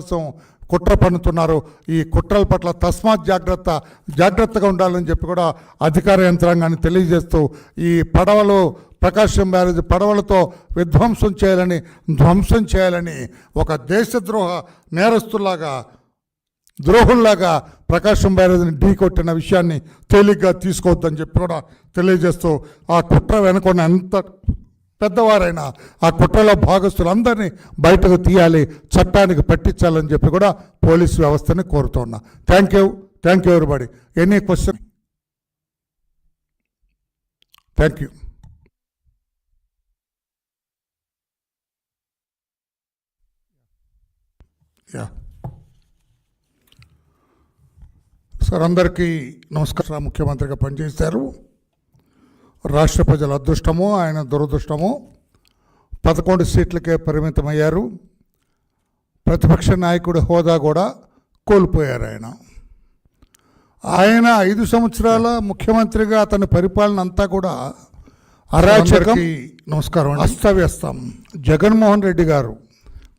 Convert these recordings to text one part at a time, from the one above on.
కోసం కుట్ర పన్నుతున్నారు. ఈ కుట్రల పట్ల తస్మాత్ జాగ్రత్త జాగ్రత్తగా ఉండాలని చెప్పి కూడా అధికార యంత్రాంగాన్ని తెలియజేస్తూ ఈ పడవలు ప్రకాశం బ్యారేజ్ పడవలతో విధ్వంసం చేయాలని ధ్వంసం చేయాలని ఒక దేశద్రోహ నేరస్తులాగా ద్రోహుల్లాగా ప్రకాశం బ్యారేజ్ని ఢీ కొట్టిన విషయాన్ని తేలిగ్గా తీసుకోవద్దని చెప్పి కూడా తెలియజేస్తూ ఆ కుట్ర వెనుకొన్న ఎంత పెద్దవారైనా ఆ కుట్రలో భాగస్తులందరినీ బయటకు తీయాలి చట్టానికి పట్టించాలని చెప్పి కూడా పోలీసు వ్యవస్థని కోరుతున్నా thank you thank you everybody any question thank you yeah sir అందరికీ నమస్కారం. ముఖ్యమంత్రిగా పనిచేశారు. రాష్ట్ర ప్రజల అదృష్టము ఆయన దురదృష్టము పదకొండు సీట్లకే పరిమితమయ్యారు. ప్రతిపక్ష నాయకుడి హోదా కూడా కోల్పోయారు ఆయన. ఆయన ఐదు సంవత్సరాల ముఖ్యమంత్రిగా అతని పరిపాలన అంతా కూడా అరాచకం. నమస్కారం అస్తవ్యస్తం. జగన్మోహన్ రెడ్డి గారు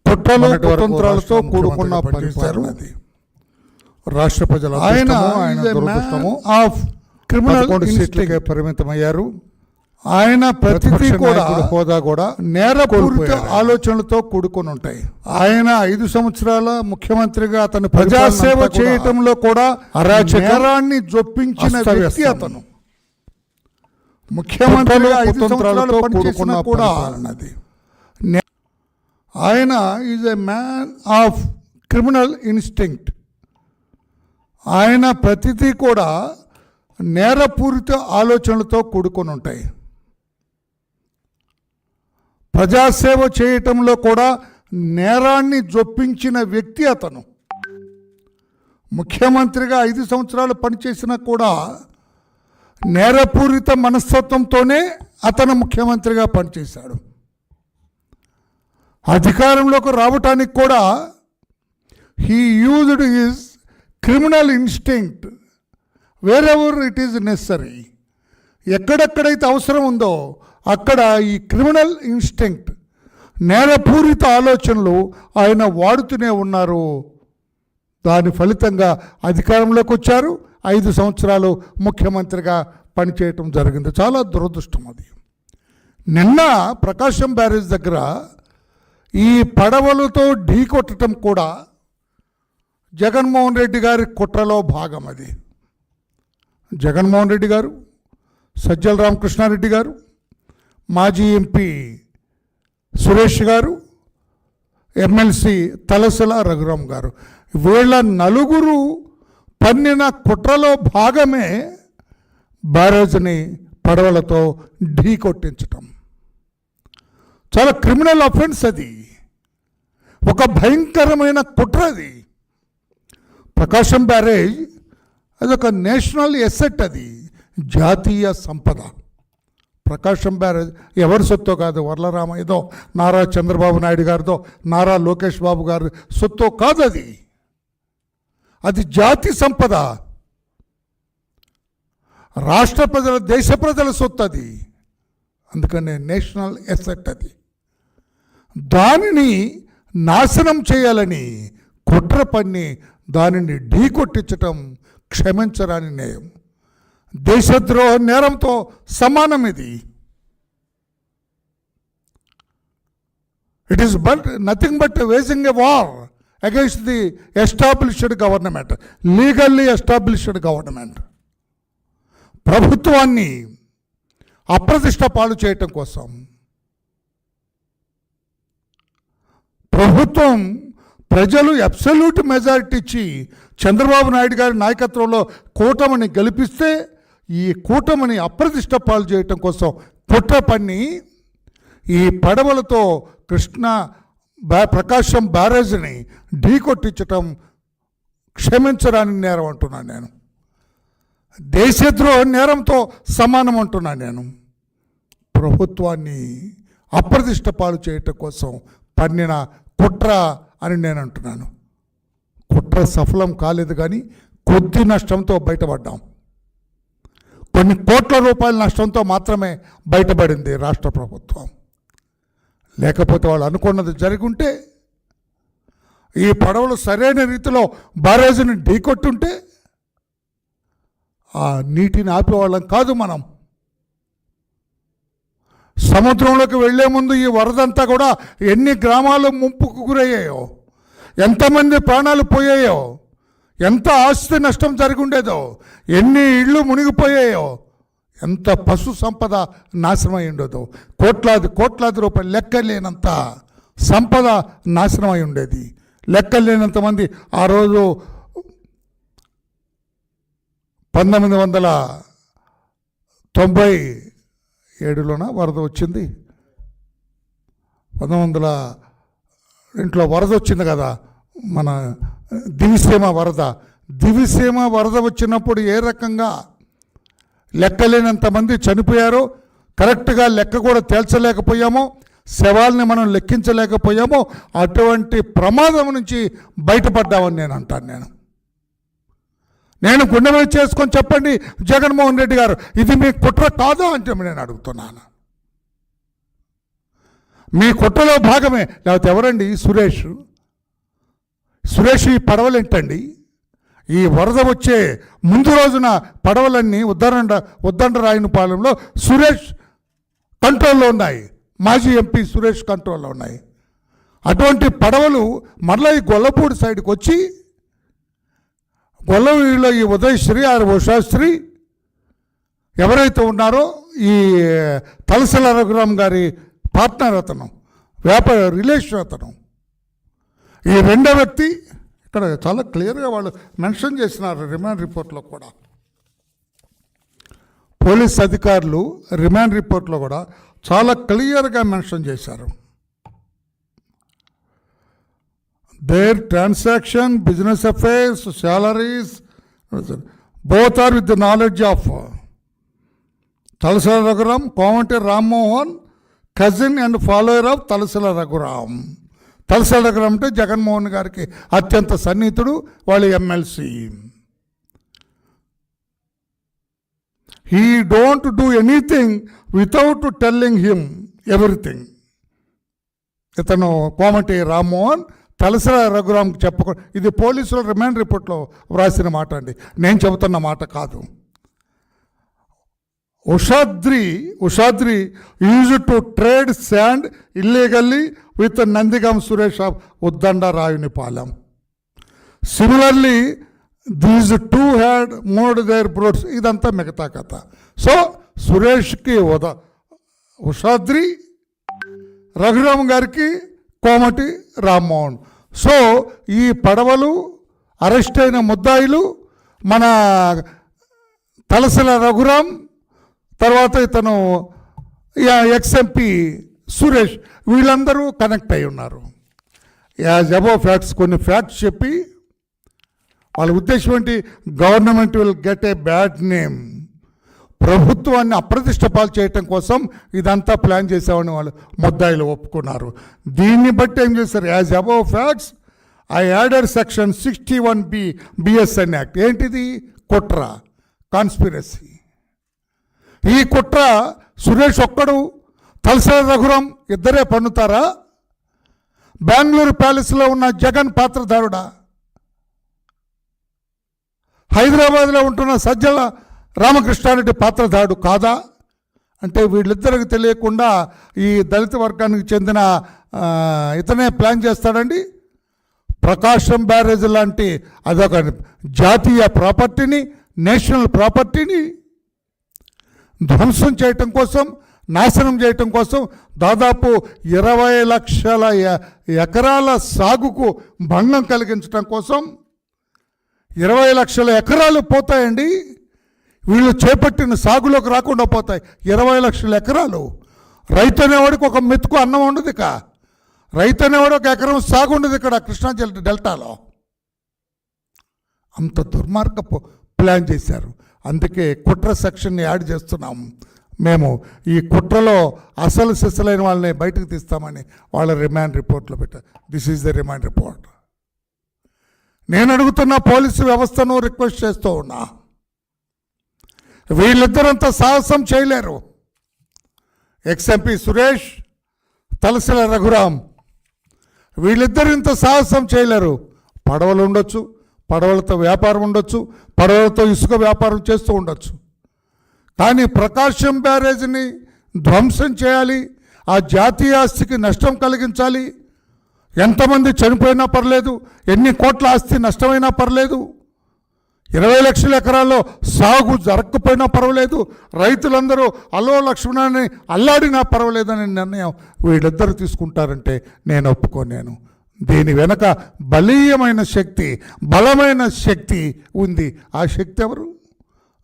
కుట్రలు కుతంత్రాలతో కూడుకున్న పరిపాలన అది. రాష్ట్ర ప్రజల ఆయన ఆయన దురదృష్టము ఆఫ్ క్రిమినల్ సీట్లకే పరిమితమయ్యారు. ఆయన ప్రతిదీ కూడా హోదా కూడా నేరపూరిత ఆలోచనలతో కూడుకొని ఉంటాయి ఆయన ఐదు సంవత్సరాల ముఖ్యమంత్రిగా అతను ప్రజాసేవ చేయటంలో కూడా నేరాన్ని జొప్పించిన వ్యక్తి అతను. ముఖ్యమంత్రిగా ఐదు సంవత్సరాలు పనిచేసిన కూడా ఆయన is a man of criminal instinct. ఆయన ప్రతిదీ కూడా నేరపూరిత ఆలోచనలతో కూడుకొని ఉంటాయి ప్రజాసేవ చేయటంలో కూడా నేరాన్ని జొప్పించిన వ్యక్తి అతను. ముఖ్యమంత్రిగా ఐదు సంవత్సరాలు పనిచేసినా కూడా నేరపూరిత మనస్తత్వంతోనే అతను ముఖ్యమంత్రిగా పనిచేశాడు. అధికారంలోకి రావటానికి కూడా he used his criminal instinct wherever it is necessary ఎక్కడెక్కడైతే అవసరం ఉందో అక్కడ ఈ క్రిమినల్ ఇన్స్టింక్ట్ నేరపూరిత ఆలోచనలు ఆయన వాడుతూనే ఉన్నారు. దాని ఫలితంగా అధికారంలోకి వచ్చారు. ఐదు సంవత్సరాలు ముఖ్యమంత్రిగా పనిచేయటం జరిగింది. చాలా దురదృష్టం అది. నిన్న ప్రకాశం బ్యారేజ్ దగ్గర ఈ పడవలతో ఢీ కొట్టడం కూడా జగన్మోహన్ రెడ్డి గారి కుట్రలో భాగం అది. జగన్మోహన్ రెడ్డి గారు సజ్జల రామకృష్ణారెడ్డి గారు మాజీ ఎంపీ సురేష్ గారు ఎమ్మెల్సీ తలసల రఘురామ్ గారు. వీళ్ళ నలుగురు పన్నిన కుట్రలో భాగమే బ్యారేజ్ని పడవలతో ఢీ కొట్టించటం చాలా క్రిమినల్ అఫెన్స్ అది. ఒక భయంకరమైన కుట్ర అది. ప్రకాశం బ్యారేజ్ అదొక నేషనల్ ఎసెట్ అది జాతీయ సంపద. ప్రకాశం బ్యారేజ్ ఎవరి సొత్తో కాదు వర్లరామ ఏదో నారా చంద్రబాబు నాయుడు గారితో నారా లోకేష్ బాబు గారి సొత్తో కాదు అది. అది జాతి సంపద. రాష్ట్ర ప్రజల దేశ ప్రజల సొత్తు అది. అందుకనే నేషనల్ ఎసెట్ అది. దానిని నాశనం చేయాలని కుట్ర పన్ని దానిని ఢీకొట్టించటం క్షమించరాని నేయం దేశద్రోహ నేరంతో సమానం ఇది. It is but nothing but waging a war against the established government legally established government ప్రభుత్వాన్ని అప్రతిష్ట పాలు చేయటం కోసం. ప్రభుత్వం ప్రజలు అబ్సల్యూట్ మెజారిటీ ఇచ్చి చంద్రబాబు నాయుడు గారి నాయకత్వంలో కూటమిని గెలిపిస్తే ఈ కూటమిని అప్రతిష్ట పాలు చేయటం కోసం కుట్ర పన్ని ఈ పడవలతో కృష్ణ బ్యా ప్రకాశం బ్యారేజ్ని ఢీకొట్టించటం క్షమించరాని నేరం అంటున్నాను నేను. దేశద్రోహ నేరంతో సమానం అంటున్నాను నేను. ప్రభుత్వాన్ని అప్రతిష్ట పాలు చేయటం కోసం పన్నిన కుట్ర అని నేను అంటున్నాను. కుట్ర సఫలం కాలేదు కానీ కొద్ది నష్టంతో బయటపడ్డాం. కొన్ని కోట్ల రూపాయల నష్టంతో మాత్రమే బయటపడింది రాష్ట్ర ప్రభుత్వం. లేకపోతే వాళ్ళు అనుకున్నది జరుగుంటే ఉంటే ఈ పడవలు సరైన రీతిలో బ్యారేజ్ని ఢీకొట్టుంటే ఆ నీటిని ఆపేవాళ్ళం కాదు మనం. సముద్రంలోకి వెళ్ళే ముందు ఈ వరదంతా కూడా ఎన్ని గ్రామాలు ముంపుకు గురయ్యాయో. ఎంతమంది ప్రాణాలు పోయాయో ఎంత ఆస్తి నష్టం జరిగి ఉండేదో ఎన్ని ఇళ్ళు మునిగిపోయాయో ఎంత పశు సంపద నాశనం ఉండేదో కోట్లాది కోట్లాది రూపాయలు లెక్కలేనంత సంపద నాశనం అయి ఉండేది. లెక్క లేనంతమంది ఆ రోజు పంతొమ్మిది వందల తొంభై ఏడులోన వరద వచ్చింది. పంతొమ్మిది వందల ఇంట్లో వరద వచ్చింది కదా మన దివిసీమ వరద. దివిసీమ వరద వచ్చినప్పుడు ఏ రకంగా లెక్కలేనంత మంది చనిపోయారో కరెక్ట్గా లెక్క కూడా తేల్చలేకపోయామో శవాల్ని మనం లెక్కించలేకపోయామో అటువంటి ప్రమాదం నుంచి బయటపడ్డామని నేను అంటాను నేను. నేను గుండె మీద చేసుకొని చెప్పండి జగన్మోహన్ రెడ్డి గారు ఇది మీ కుట్ర కాదు అంటే నేను అడుగుతున్నాను. మీ కుట్రలో భాగమే. లేకపోతే ఎవరండి సురేష్? సురేష్ ఈ పడవలేంటండి ఈ వరద వచ్చే ముందు రోజున పడవలన్నీ ఉద్దండ ఉద్దండ పాలెంలో సురేష్ కంట్రోల్లో ఉన్నాయి. మాజీ ఎంపీ సురేష్ కంట్రోల్లో ఉన్నాయి. అటువంటి పడవలు మరలా ఈ గొల్లపూడి సైడ్కి వచ్చి గొల్లవీడిలో ఈ ఉదయశ్రీ ఆర్ ఉషాశ్రీ ఎవరైతే ఉన్నారో ఈ తలసల రఘురామ్ గారి పార్ట్నర్ అతను వ్యాపార రిలేషన్ అతను. ఈ రెండో వ్యక్తి ఇక్కడ చాలా క్లియర్గా వాళ్ళు మెన్షన్ చేసినారు రిమాండ్ రిపోర్ట్లో కూడా. పోలీస్ అధికారులు రిమాండ్ రిపోర్ట్లో కూడా చాలా క్లియర్గా మెన్షన్ చేశారు. Their transaction business affairs salaries both are with the knowledge of Talasila Raghuram Komati Rammohan cousin and follower of Talasila Raghuram Talasila Raghuram అంటే జగన్మోహన్ గారికి అత్యంత సన్నిహితుడు వాళ్ళు MLC he don't do anything without telling him everything ఇతను కోమటి రామ్మోహన్ తలసల రఘురామ్కి చెప్పక ఇది పోలీసుల remand రిపోర్ట్లో వ్రాసిన మాట అండి. నేను చెబుతున్న మాట కాదు. Ushadri Ushadri use to trade sand illegally with Nandigam Suresh of Uddanda Rayunipalem similarly these two had made their broads ఇదంతా మిగతా కథ. సో సురేష్కి ఉద ఉషాద్రి రఘురామ్ గారికి కోమటి రామ్మోహన్. సో ఈ పడవలు అరెస్ట్ అయిన ముద్దాయిలు మన తలసల రఘురామ్ తర్వాత ఇతను ఎక్స్ఎంపీ సురేష్ వీళ్ళందరూ కనెక్ట్ అయి ఉన్నారు. యాజ్ అబౌ ఫ్యాక్ట్స్ కొన్ని ఫ్యాక్ట్స్ చెప్పి వాళ్ళ ఉద్దేశం ఏంటి? Government will get a bad name. ప్రభుత్వాన్ని అప్రతిష్ట పాలు చేయటం కోసం ఇదంతా ప్లాన్ చేసామని వాళ్ళు ముద్దాయిలు ఒప్పుకున్నారు. దీన్ని బట్టి ఏం చేశారు? As above facts I under section sixty one B BSN act. ఏంటిది? కుట్ర కాన్స్పిరసీ. ఈ కుట్ర సురేష్ ఒక్కడు తలసరి రఘురం ఇద్దరే పన్నుతారా? బెంగళూరు ప్యాలెస్లో ఉన్న జగన్ పాత్రధారుడా? హైదరాబాద్లో ఉంటున్న సజ్జల రామకృష్ణారెడ్డి పాత్రధారుడు కాదా? అంటే వీళ్ళిద్దరికి తెలియకుండా ఈ దళిత వర్గానికి చెందిన ఇతనే ప్లాన్ చేస్తాడండి? ప్రకాశం బ్యారేజ్ లాంటి అదొక జాతీయ ప్రాపర్టీని నేషనల్ ప్రాపర్టీని ధ్వంసం చేయటం కోసం నాశనం చేయటం కోసం దాదాపు ఇరవై లక్షల ఎకరాల సాగుకు భంగం కలిగించటం కోసం ఇరవై లక్షల ఎకరాలు పోతాయండి. వీళ్ళు చేపట్టిన సాగులోకి రాకుండా పోతాయి. ఇరవై లక్షల ఎకరాలు. రైతు అనేవాడికి ఒక మెతుకు అన్నం ఉండదు ఇక. రైతు అనేవాడు ఒక ఎకరం సాగు ఉండదు ఇక్కడ కృష్ణా జిల్లా డెల్టాలో. అంత దుర్మార్గపు ప్లాన్ చేశారు. అందుకే కుట్ర సెక్షన్ని యాడ్ చేస్తున్నాం. మేము ఈ కుట్రలో అసలు సిసలైన వాళ్ళని బయటకు తీస్తామని వాళ్ళ రిమాండ్ రిపోర్ట్లో పెట్టారు this is the remand report. నేను అడుగుతున్న పోలీసు వ్యవస్థను రిక్వెస్ట్ చేస్తూ ఉన్నా. వీళ్ళిద్దరంత సాహసం చేయలేరు. ఎక్స్ఎంపీ సురేష్ తలసిల రఘురాం వీళ్ళిద్దరు ఇంత సాహసం చేయలేరు. పడవలు ఉండొచ్చు పడవలతో వ్యాపారం ఉండొచ్చు పడవలతో ఇసుక వ్యాపారం చేస్తూ ఉండొచ్చు. కానీ ప్రకాశం బ్యారేజ్ని ధ్వంసం చేయాలి ఆ జాతీయ ఆస్తికి నష్టం కలిగించాలి. ఎంతమంది చనిపోయినా పర్లేదు ఎన్ని కోట్ల ఆస్తి నష్టమైనా పర్లేదు. ఇరవై లక్షల ఎకరాల్లో సాగు జరగకపోయినా పర్వాలేదు రైతులందరూ అలో లక్ష్మణాన్ని అల్లాడినా పర్వాలేదనే నిర్ణయం వీళ్ళిద్దరు తీసుకుంటారంటే నేను ఒప్పుకోలేను దీని వెనక బలీయమైన శక్తి బలమైన శక్తి ఉంది? ఆ శక్తి ఎవరు?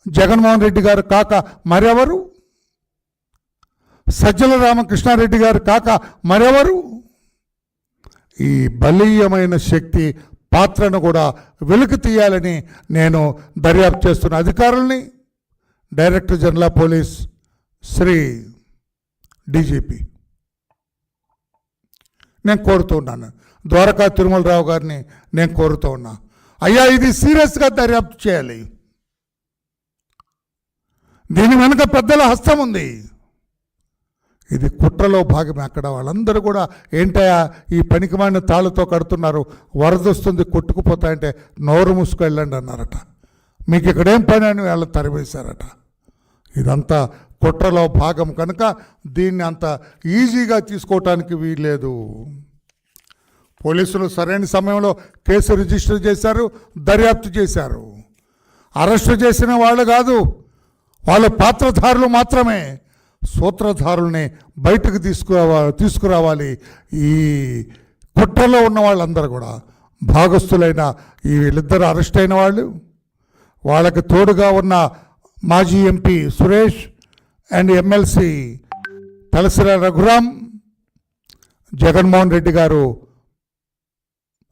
జగన్మోహన్ రెడ్డి గారు కాక మరెవరు? సజ్జల రామకృష్ణారెడ్డి గారు కాక మరెవరు? ఈ బలీయమైన శక్తి పాత్రను కూడా వెలికి తీయాలని నేను దర్యాప్తు చేస్తున్న అధికారుల్ని director general police Shri DGP. నేను కోరుతున్నాను ద్వారకా తిరుమలరావు గారిని నేను కోరుతూ ఉన్నా. అయ్యా ఇది సీరియస్గా దర్యాప్తు చేయాలి. దీని వెనుక పెద్దల హస్తం ఉంది. ఇది కుట్రలో భాగమే. అక్కడ వాళ్ళందరూ కూడా ఏంటయ్యా ఈ పనికిమాలిన తాళ్ళతో కడుతున్నారు. వరద వస్తుంది కొట్టుకుపోతాయంటే నోరు మూసుకు వెళ్ళండి అన్నారట. మీకు ఇక్కడేం పని అని వాళ్ళు తరివేశారట ఇదంతా కుట్రలో భాగం కనుక దీన్ని అంత ఈజీగా తీసుకోవటానికి వీల్లేదు. పోలీసులు సరైన సమయంలో కేసు రిజిస్టర్ చేశారు దర్యాప్తు చేశారు. అరెస్టు చేసిన వాళ్ళు కాదు వాళ్ళు పాత్రధారులు మాత్రమే సూత్రధారుల్ని బయటకు తీసుకురావా తీసుకురావాలి. ఈ కుట్రలో ఉన్న వాళ్ళందరూ కూడా భాగస్థులైన ఈ వీళ్ళిద్దరు అరెస్ట్ అయిన వాళ్ళు వాళ్ళకి తోడుగా ఉన్న మాజీ MP Suresh and MLC Talasila Raghuram Jaganmohan Reddy గారు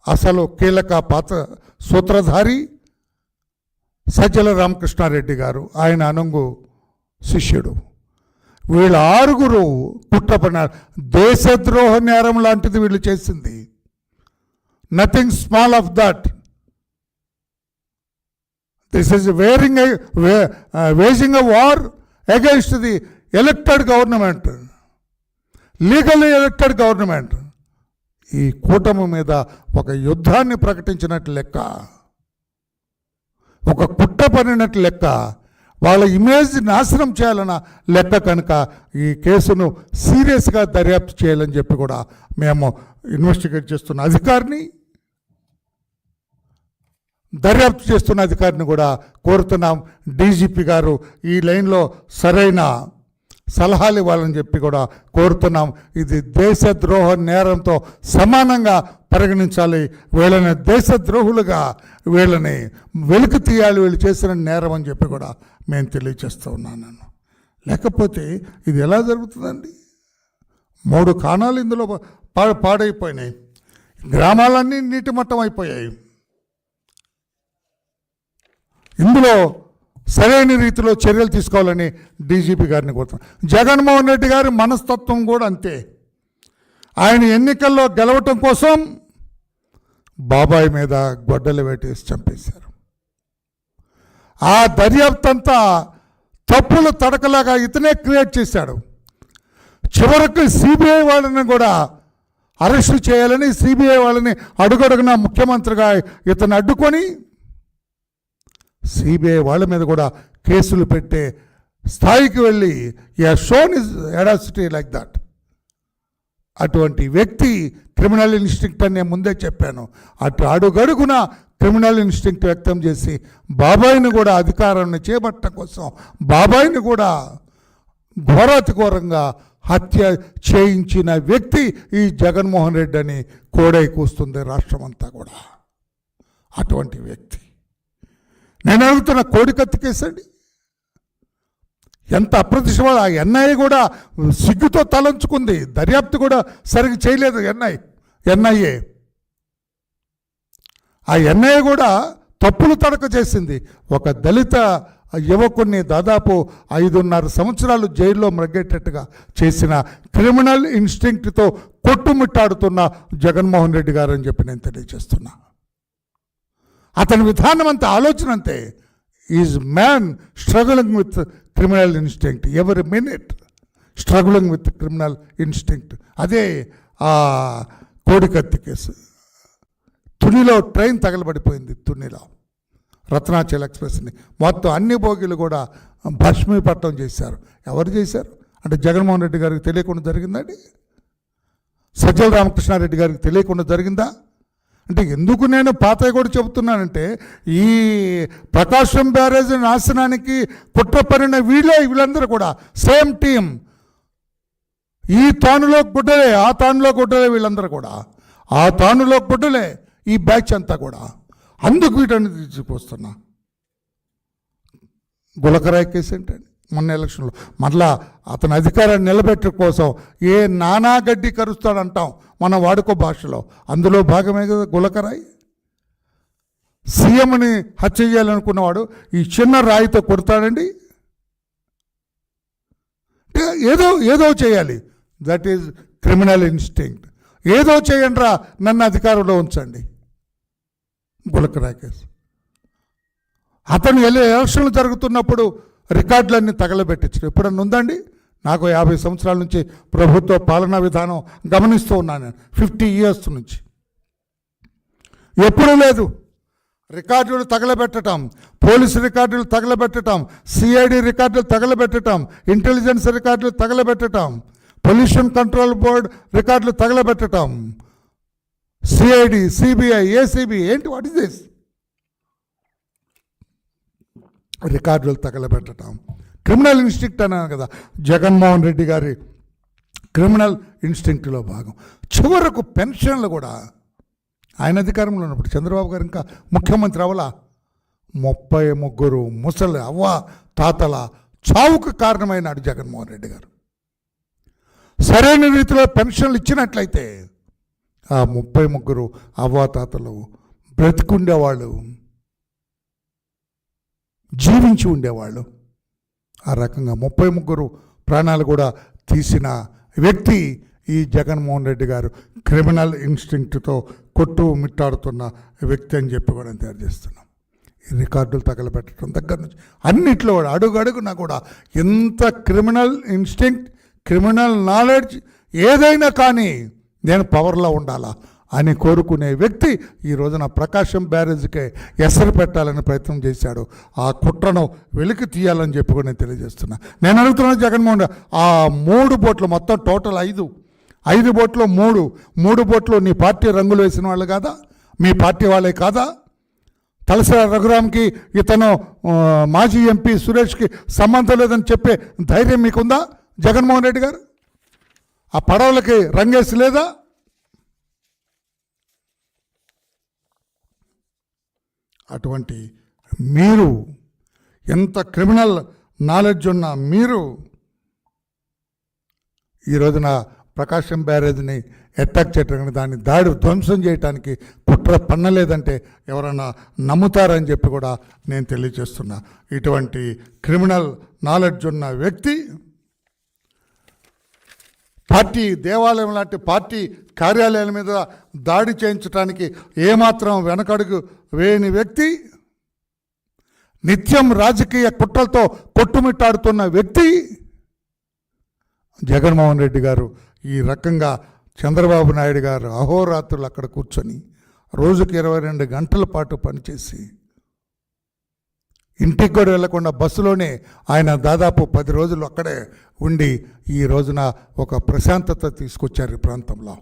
అసలు కీలక పాత్ర సూత్రధారి సజ్జల రామకృష్ణారెడ్డి గారు ఆయన అనుంగు శిష్యుడు. వీళ్ళ ఆరుగురు కుట్రపడినారు దేశద్రోహ నేరం లాంటిది వీళ్ళు చేసింది. Nothing small of that this is wearing waging a war against the elected government legally elected government ఈ కూటమి మీద ఒక యుద్ధాన్ని ప్రకటించినట్టు లెక్క. ఒక కుట్ట పడినట్టు లెక్క. వాళ్ళ ఇమేజ్ నాశనం చేయాలన్న లెక్క కనుక ఈ కేసును సీరియస్గా దర్యాప్తు చేయాలని చెప్పి కూడా మేము ఇన్వెస్టిగేట్ చేస్తున్న అధికారిని దర్యాప్తు చేస్తున్న అధికారిని కూడా కోరుతున్నాం. డీజీపీ గారు ఈ లైన్లో సరైన సలహాలు ఇవ్వాలని చెప్పి కూడా కోరుతున్నాం. ఇది దేశద్రోహ నేరంతో సమానంగా పరిగణించాలి. వీళ్ళని దేశద్రోహులుగా వీళ్ళని వెలికి తీయాలి వీళ్ళు చేసిన నేరం అని చెప్పి కూడా మేము తెలియచేస్తూ ఉన్నాను లేకపోతే ఇది ఎలా జరుగుతుందండి? మూడు కాణాలు ఇందులో పా పాడైపోయినాయి. గ్రామాలన్నీ నీటి మట్టం అయిపోయాయి. ఇందులో సరైన రీతిలో చర్యలు తీసుకోవాలని డీజీపీ గారిని కోరుతున్నాను జగన్మోహన్ రెడ్డి గారి మనస్తత్వం కూడా అంతే. ఆయన ఎన్నికల్లో గెలవటం కోసం బాబాయ్ మీద గొడ్డలు వేటేసి చంపేశారు. ఆ దర్యాప్తు అంతా తప్పులు తడకలాగా ఇతనే క్రియేట్ చేశాడు. చివరకు సిబిఐ వాళ్ళని కూడా అరెస్టు చేయాలని సిబిఐ వాళ్ళని అడుగడుగున ముఖ్యమంత్రిగా ఇతను అడ్డుకొని సిబిఐ వాళ్ళ మీద కూడా కేసులు పెట్టే స్థాయికి వెళ్ళి yeah shown is audacity like that. అటువంటి వ్యక్తి క్రిమినల్ ఇన్స్టింక్ట్ అని నేను ముందే చెప్పాను. అటు అడుగడుగున క్రిమినల్ ఇన్స్టింక్ట్ వ్యక్తం చేసి బాబాయిని కూడా అధికారాన్ని చేపట్టడం కోసం బాబాయిని కూడా ఘోరాతిఘోరంగా హత్య చేయించిన వ్యక్తి ఈ జగన్మోహన్ రెడ్డి అని కోడై కూస్తుంది రాష్ట్రమంతా కూడా. అటువంటి వ్యక్తి. నేను అడుగుతున్న కోడికత్తి కత్తికేసండి ఎంత అప్రతిష్టవాడు ఆ ఎన్ఐ కూడా సిగ్గుతో తలంచుకుంది. దర్యాప్తు కూడా సరిగ్గా చేయలేదు ఎన్ఐ ఎన్ఐఏ ఆ ఎన్ఐ కూడా తప్పులు తడక చేసింది. ఒక దళిత యువకుడిని దాదాపు ఐదున్నర సంవత్సరాలు జైల్లో మ్రగ్గేటట్టుగా చేసిన క్రిమినల్ ఇన్స్టింక్ట్తో కొట్టుమిట్టాడుతున్న జగన్మోహన్ రెడ్డి గారు అని చెప్పి నేను తెలియజేస్తున్నా. అతని విధానం అంతా ఆలోచన అంతే. Is man struggling with criminal instinct every minute struggling with criminal instinct అదే ఆ కోడికత్తి కేసు. తునిలో ట్రైన్ తగలబడిపోయింది తునిలో. రత్నాచల్ ఎక్స్ప్రెస్ని. మొత్తం అన్ని బోగీలు కూడా భస్మీపట్టం చేశారు. ఎవరు చేశారు? అంటే జగన్మోహన్ రెడ్డి గారికి తెలియకుండా జరిగిందండి సజ్జల రామకృష్ణారెడ్డి గారికి తెలియకుండా జరిగిందా? అంటే ఎందుకు నేను పాతయ్య కూడా చెబుతున్నానంటే ఈ ప్రకాశం బ్యారేజ్ నాశనానికి కుట్ర పడిన వీళ్ళే వీళ్ళందరూ కూడా సేమ్ టీం ఈ తానులో గుడ్డలే ఆ తానులో గుడ్డలే వీళ్ళందరూ కూడా. ఆ తానులో గుడ్డలే ఈ బ్యాచ్ అంతా కూడా. అందుకు వీటన్ని తీసుకొస్తున్నా గులకరాయి కేసు ఏంటండి? మొన్న ఎలక్షన్లో. మళ్ళా అతని అధికారాన్ని నిలబెట్ట కోసం ఏ నానా గడ్డి కరుస్తాడంటాం మన వాడుకో భాషలో. అందులో భాగమే కదా గులకరాయి. సీఎంని హత్య చేయాలనుకున్నవాడు ఈ చిన్న రాయితో కొడతాడండి. ఏదో ఏదో చేయాలి. దట్ ఈజ్ క్రిమినల్ ఇన్స్టింక్ట్ ఏదో చేయండి రా నన్ను అధికారంలో ఉంచండి. గులకరాయి కేసు. అతను ఎలక్షన్లు జరుగుతున్నప్పుడు రికార్డులన్నీ తగలబెట్టించడం. ఎప్పుడన్నా ఉందండి? నాకు యాభై సంవత్సరాల నుంచి ప్రభుత్వ పాలనా విధానం గమనిస్తూ ఉన్నాను నేను. ఫిఫ్టీ ఇయర్స్ నుంచి. ఎప్పుడూ లేదు. రికార్డులు తగలబెట్టడం పోలీసు రికార్డులు తగలబెట్టడం సిఐడి రికార్డులు తగలబెట్టడం ఇంటెలిజెన్స్ రికార్డులు తగలబెట్టడం పొల్యూషన్ కంట్రోల్ బోర్డ్ రికార్డులు తగలబెట్టడం సిఐడి సిబిఐ ఏసీబీ ఏంటి? వాట్ ఇస్ దిస్ రికార్డులు తగలబెట్టడం. క్రిమినల్ ఇన్స్టింక్ట్ అన్నాను కదా జగన్మోహన్ రెడ్డి గారి క్రిమినల్ ఇన్స్టింక్ట్లో భాగం. చివరకు పెన్షన్లు కూడా ఆయన అధికారంలో ఉన్నప్పుడు చంద్రబాబు గారు ఇంకా ముఖ్యమంత్రి అవలా ముప్పై ముగ్గురు ముసలి అవ్వ తాతల చావుకు కారణమైనాడు జగన్మోహన్ రెడ్డి గారు. సరైన రీతిలో పెన్షన్లు ఇచ్చినట్లయితే ఆ ముప్పై ముగ్గురు అవ్వాతాతలు బ్రతికుండేవాళ్ళు. జీవించి ఉండేవాళ్ళు. ఆ రకంగా ముప్పై ముగ్గురు ప్రాణాలు కూడా తీసిన వ్యక్తి ఈ జగన్మోహన్ రెడ్డి గారు క్రిమినల్ ఇన్స్టింక్ట్తో కొట్టు మిట్టాడుతున్న వ్యక్తి అని చెప్పి కూడా తయారు చేస్తున్నాం. ఈ రికార్డులు తగలబెట్టడం దగ్గర నుంచి అన్నిట్లో కూడా అడుగు అడుగునా కూడా ఎంత క్రిమినల్ ఇన్స్టింక్ట్ క్రిమినల్ నాలెడ్జ్ ఏదైనా కానీ నేను పవర్లో ఉండాలా? అని కోరుకునే వ్యక్తి ఈ రోజున ప్రకాశం బ్యారేజ్కే ఎసరు పెట్టాలని ప్రయత్నం చేశాడు. ఆ కుట్రను వెలికి తీయాలని చెప్పి కూడా నేను తెలియజేస్తున్నా. నేను అడుగుతున్నాను జగన్మోహన్ ఆ మూడు బోట్లు మొత్తం టోటల్ ఐదు. ఐదు బోట్లు మూడు. మూడు బోట్లు నీ పార్టీ రంగులు వేసిన వాళ్ళు కాదా? మీ పార్టీ వాళ్ళే కాదా? తలసర రఘురామ్కి ఇతను మాజీ ఎంపీ సురేష్కి సంబంధం లేదని చెప్పే ధైర్యం మీకుందా జగన్మోహన్ రెడ్డి గారు? ఆ పడవలకి రంగేసి లేదా? అటువంటి మీరు ఎంత క్రిమినల్ నాలెడ్జ్ ఉన్న మీరు ఈ రోజున ప్రకాశం బ్యారేజ్ని అటాక్ చేయడానికి దాన్ని దాడి ధ్వంసం చేయడానికి కుట్ర పన్నలేదంటే ఎవరన్నా నమ్ముతారని చెప్పి కూడా నేను తెలియజేస్తున్నా. ఇటువంటి క్రిమినల్ నాలెడ్జ్ ఉన్న వ్యక్తి పార్టీ దేవాలయం లాంటి పార్టీ కార్యాలయాల మీద దాడి చేయించడానికి ఏమాత్రం వెనకడుగు వేయని వ్యక్తి నిత్యం రాజకీయ కుట్రలతో కొట్టుమిట్టాడుతున్న వ్యక్తి జగన్మోహన్ రెడ్డి గారు. ఈ రకంగా చంద్రబాబు నాయుడు గారు అహోరాత్రులు అక్కడ కూర్చొని రోజుకి ఇరవై రెండు గంటల పాటు పనిచేసి ఇంటికి కూడా వెళ్ళకుండా బస్సులోనే ఆయన దాదాపు పది రోజులు అక్కడే ఉండి ఈ రోజున ఒక ప్రశాంతత తీసుకొచ్చారు ఈ ప్రాంతంలో.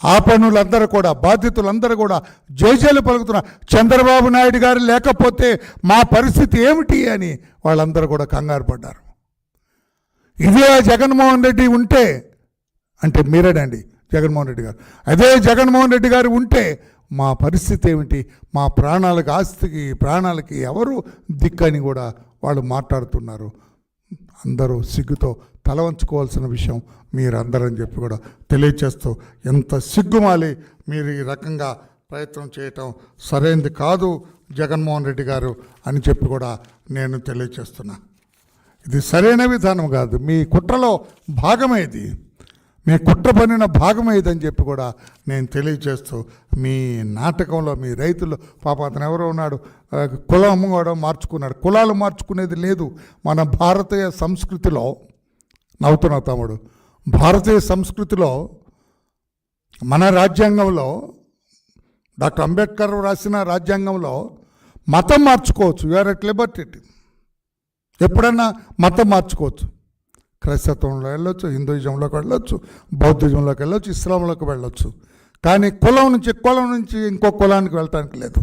ఆ పనులందరూ కూడా బాధితులందరూ కూడా జైజేలు పలుకుతున్న చంద్రబాబు నాయుడు గారు లేకపోతే మా పరిస్థితి ఏమిటి అని వాళ్ళందరూ కూడా కంగారు పడ్డారు. ఇదే జగన్మోహన్ రెడ్డి ఉంటే అంటే మీరేనండి జగన్మోహన్ రెడ్డి గారు అదే జగన్మోహన్ రెడ్డి గారు ఉంటే మా పరిస్థితి ఏమిటి? మా ప్రాణాలకు ఆస్తికి ప్రాణాలకి ఎవరు దిక్కని కూడా వాళ్ళు మాట్లాడుతున్నారు. అందరూ సిగ్గుతో తలవంచుకోవాల్సిన విషయం మీరందరని చెప్పి కూడా తెలియచేస్తూ ఎంత సిగ్గుమాలి మీరు ఈ రకంగా ప్రయత్నం చేయటం? సరైనది కాదు జగన్మోహన్ రెడ్డి గారు అని చెప్పి కూడా నేను తెలియచేస్తున్నా. ఇది సరైన విధానం కాదు. మీ కుట్రలో భాగమే ఇది మీ కుట్ర పనిన భాగం ఏదని చెప్పి కూడా నేను తెలియచేస్తూ మీ నాటకంలో మీ రైతులు పాప అతను ఎవరో ఉన్నాడు కులం కూడా మార్చుకున్నాడు. కులాలు మార్చుకునేది లేదు. మన భారతీయ సంస్కృతిలో నవ్వుతున్నావు తమ్ముడు భారతీయ సంస్కృతిలో మన రాజ్యాంగంలో డాక్టర్ అంబేద్కర్ రాసిన రాజ్యాంగంలో మతం మార్చుకోవచ్చు. యూఆర్ ఎట్ లిబర్టీ ఎప్పుడన్నా మతం మార్చుకోవచ్చు. క్రైస్తవంలో వెళ్ళొచ్చు హిందూయిజంలోకి వెళ్ళొచ్చు బౌద్ధిజంలోకి వెళ్ళొచ్చు ఇస్లాంలోకి వెళ్ళొచ్చు. కానీ కులం నుంచి కులం నుంచి ఇంకో కులానికి వెళ్ళటానికి లేదు.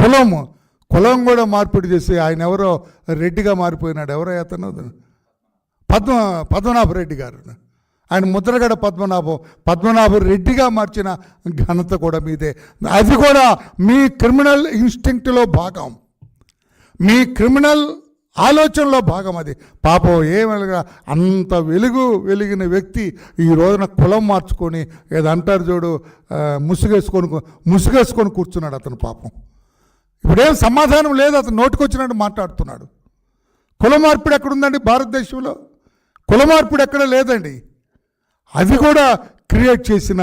కులము కులం కూడా మార్పిడి చేసి ఆయన ఎవరో రెడ్డిగా మారిపోయినాడు. ఎవరో అతను? పద్మ పద్మనాభ రెడ్డి గారు. ఆయన ముద్రగడ పద్మనాభం పద్మనాభ రెడ్డిగా మార్చిన ఘనత కూడా మీదే. అది కూడా మీ క్రిమినల్ ఇన్స్టింక్ట్లో భాగం. మీ క్రిమినల్ ఆలోచనలో భాగం అది. పాపం ఏమనగా అంత వెలుగు వెలిగిన వ్యక్తి ఈ రోజున కులం మార్చుకొని ఏదో అంటారు చూడు ముసుగేసుకొని ముసుగేసుకొని కూర్చున్నాడు అతను పాపం. ఇప్పుడేం సమాధానం లేదు అతను నోటికొచ్చినట్టు మాట్లాడుతున్నాడు. కుల మార్పిడి ఎక్కడుందండి భారతదేశంలో? కుల మార్పిడి ఎక్కడ లేదండి. అది కూడా క్రియేట్ చేసిన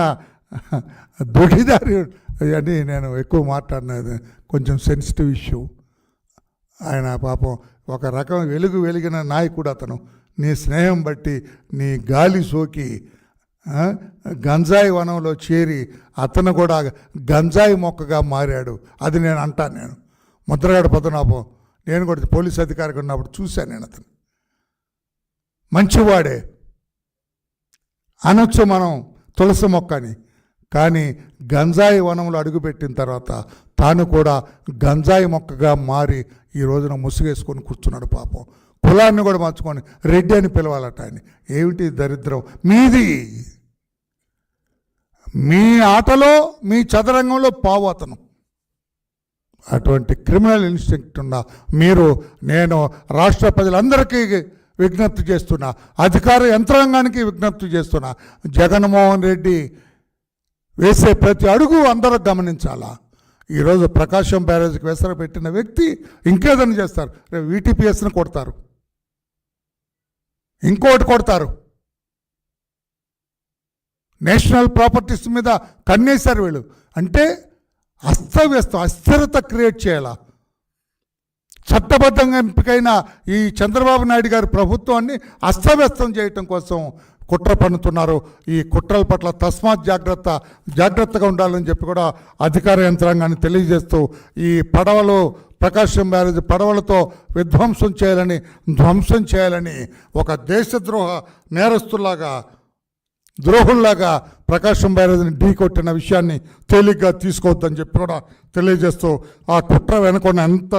దొడిదారి అని నేను ఎక్కువ మాట్లాడినది. కొంచెం సెన్సిటివ్ ఇష్యూ. ఆయన పాపం ఒక రకం వెలుగు వెలిగిన నాయకుడు అతను. నీ స్నేహం బట్టి నీ గాలి సోకి గంజాయి వనంలో చేరి అతను కూడా గంజాయి మొక్కగా మారాడు. అది నేను అంటాను నేను. ముద్రగాడు పద్మనాభం నేను కూడా పోలీస్ అధికారికి ఉన్నప్పుడు చూశాను నేను అతను మంచివాడే. అనొచ్చు మనం తులసి మొక్కని కానీ గంజాయి వనంలో అడుగుపెట్టిన తర్వాత తాను కూడా గంజాయి మొక్కగా మారి ఈ రోజున ముసుగేసుకొని కూర్చున్నాడు పాపం. కులాన్ని కూడా మార్చుకొని రెడ్డి అని పిలవాలట ఆయన. ఏమిటి దరిద్రం? మీది. మీ ఆటలో మీ చదరంగంలో పావు అతను అటువంటి క్రిమినల్ ఇన్స్టింక్ట్ ఉన్న మీరు నేను రాష్ట్ర ప్రజలందరికీ విజ్ఞప్తి చేస్తున్నా. అధికార యంత్రాంగానికి విజ్ఞప్తి చేస్తున్నా. జగన్మోహన్ రెడ్డి వేసే ప్రతి అడుగు అందరూ గమనించాలా? ఈరోజు ప్రకాశం బ్యారేజ్కి వెసర పెట్టిన వ్యక్తి ఇంకేదైనా చేస్తారు. రేపు వీటీపీఎస్ని కొడతారు. ఇంకోటి కొడతారు. నేషనల్ ప్రాపర్టీస్ మీద కన్నేశారు వీళ్ళు. అంటే అస్తవ్యస్తం అస్థిరత క్రియేట్ చేయాలా? చట్టబద్ధంగా ఎంపికైన ఈ చంద్రబాబు నాయుడు గారి ప్రభుత్వాన్ని అస్తవ్యస్తం చేయటం కోసం కుట్ర పన్నుతున్నారు. ఈ కుట్రల పట్ల తస్మాత్ జాగ్రత్త జాగ్రత్తగా ఉండాలని చెప్పి కూడా అధికార యంత్రాంగాన్ని తెలియజేస్తూ ఈ పడవలు ప్రకాశం బ్యారేజ్ పడవలతో విధ్వంసం చేయాలని ధ్వంసం చేయాలని ఒక దేశద్రోహ నేరస్తులాగా ద్రోహుల్లాగా ప్రకాశం బ్యారేజ్ని ఢీ కొట్టిన విషయాన్ని తేలిగ్గా తీసుకోవద్దని చెప్పి కూడా తెలియజేస్తూ ఆ కుట్ర వెనుకొన్న ఎంత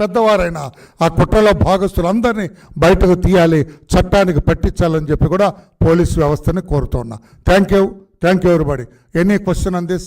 పెద్దవారైనా ఆ కుట్రలో భాగస్తులందరినీ బయటకు తీయాలి చట్టానికి పట్టించాలని చెప్పి కూడా పోలీస్ వ్యవస్థని కోరుతున్నా. Thank you thank you everybody any question on this